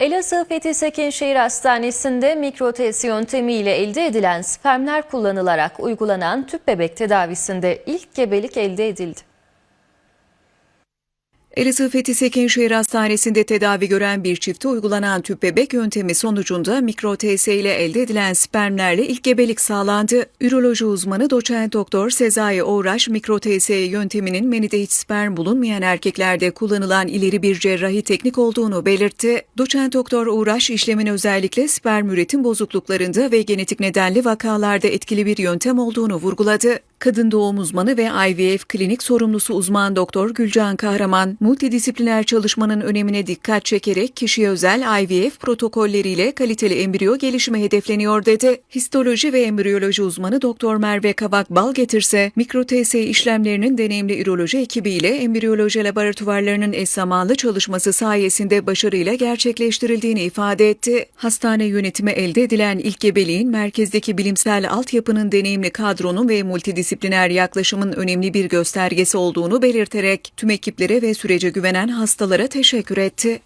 Elazığ Fethi Sekinşehir Hastanesi'nde mikrotest yöntemiyle elde edilen spermler kullanılarak uygulanan tüp bebek tedavisinde ilk gebelik elde edildi. Elazığ Fethi Sekinşehir Hastanesi'nde tedavi gören bir çifte uygulanan tüp bebek yöntemi sonucunda mikro TS ile elde edilen spermlerle ilk gebelik sağlandı. Üroloji uzmanı doçent doktor Sezai Uğraş mikro TS yönteminin menide hiç sperm bulunmayan erkeklerde kullanılan ileri bir cerrahi teknik olduğunu belirtti. Doçent doktor Uğraş işlemin özellikle sperm üretim bozukluklarında ve genetik nedenli vakalarda etkili bir yöntem olduğunu vurguladı. Kadın doğum uzmanı ve IVF klinik sorumlusu uzman doktor Gülcan Kahraman, multidisipliner çalışmanın önemine dikkat çekerek kişiye özel IVF protokolleriyle kaliteli embriyo gelişimi hedefleniyor dedi. Histoloji ve embriyoloji uzmanı doktor Merve Kavak Bal getirse, mikro TS işlemlerinin deneyimli üroloji ekibiyle embriyoloji laboratuvarlarının eş zamanlı çalışması sayesinde başarıyla gerçekleştirildiğini ifade etti. Hastane yönetimi elde edilen ilk gebeliğin merkezdeki bilimsel altyapının deneyimli kadronun ve multidisipliner yaklaşımın önemli bir göstergesi olduğunu belirterek tüm ekiplere ve sürece güvenen hastalara teşekkür etti.